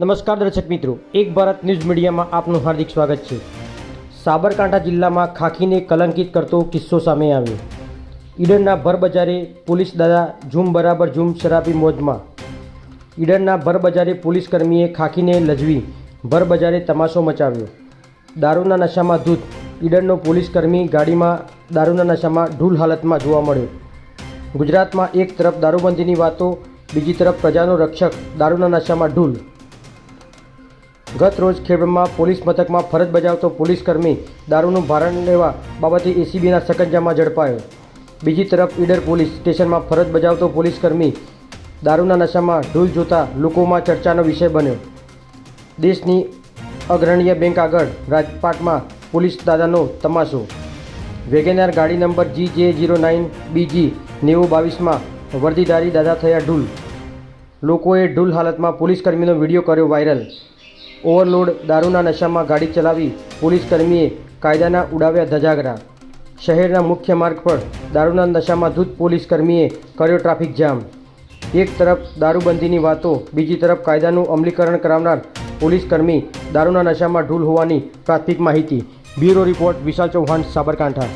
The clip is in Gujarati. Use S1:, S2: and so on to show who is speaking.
S1: નમસ્કાર દર્શક મિત્રો, એક ભારત ન્યૂઝ મીડિયામાં આપનું હાર્દિક સ્વાગત છે. સાબરકાંઠા જિલ્લામાં ખાખીને કલંકિત કરતો કિસ્સો સામે આવ્યો. ઈડરના ભરબજારે પોલીસ દાદા ઝૂમ બરાબર ઝૂમ શરાબી મોજમાં. ઈડરના ભરબજારે પોલીસ કર્મીએ ખાખીને લજવી ભરબજારે તમાશો મચાવ્યો. દારૂના નશામાં ધૂત, ઈડરનો પોલીસ કર્મી ગાડીમાં દારૂના નશામાં ઢૂલ હાલતમાં જોવા મળ્યો. ગુજરાતમાં એક તરફ દારૂબંધીની વાતો, બીજી તરફ પ્રજાનો રક્ષક, દારૂના નશામાં ઢૂલ ગત રોજ ખેડમાં પોલીસ મથકમાં ફરજ બજાવતો પોલીસકર્મી દારૂનું ભારણ લેવા બાબતે એસીબીના સકંજામાં ઝડપાયો. બીજી તરફ ઈડર પોલીસ સ્ટેશનમાં ફરજ બજાવતો પોલીસકર્મી દારૂના નશામાં ઢૂલ જોતા લોકોમાં ચર્ચાનો વિષય બન્યો. દેશની અગ્રણીય બેંક આગળ રાજપાટમાં પોલીસ દાદાનો તમાશો. વેગેનાર ગાડી નંબર જી જે જીરો નાઇન બીજી નેવું બાવીસમાં વર્દીધારી દાદા થયા ઢૂલ. લોકોએ ઢૂલ હાલતમાં પોલીસકર્મીનો વીડિયો કર્યો વાયરલ. ઓવરલોડ દારૂના નશામાં ગાડી ચલાવી પોલીસકર્મીએ કાયદાના ઉડાવ્યા ધજાગરા. શહેરના મુખ્ય માર્ગ પર દારૂના નશામાં ધૂત પોલીસકર્મીએ કર્યો ટ્રાફિક જામ. એક તરફ દારૂબંધીની વાતો, બીજી તરફ કાયદાનું અમલીકરણ કરાવનાર પોલીસકર્મી દારૂના નશામાં ઢૂલ હોવાની પ્રાથમિક માહિતી. Bureau report Vishal Chauhan, Sabarkantha.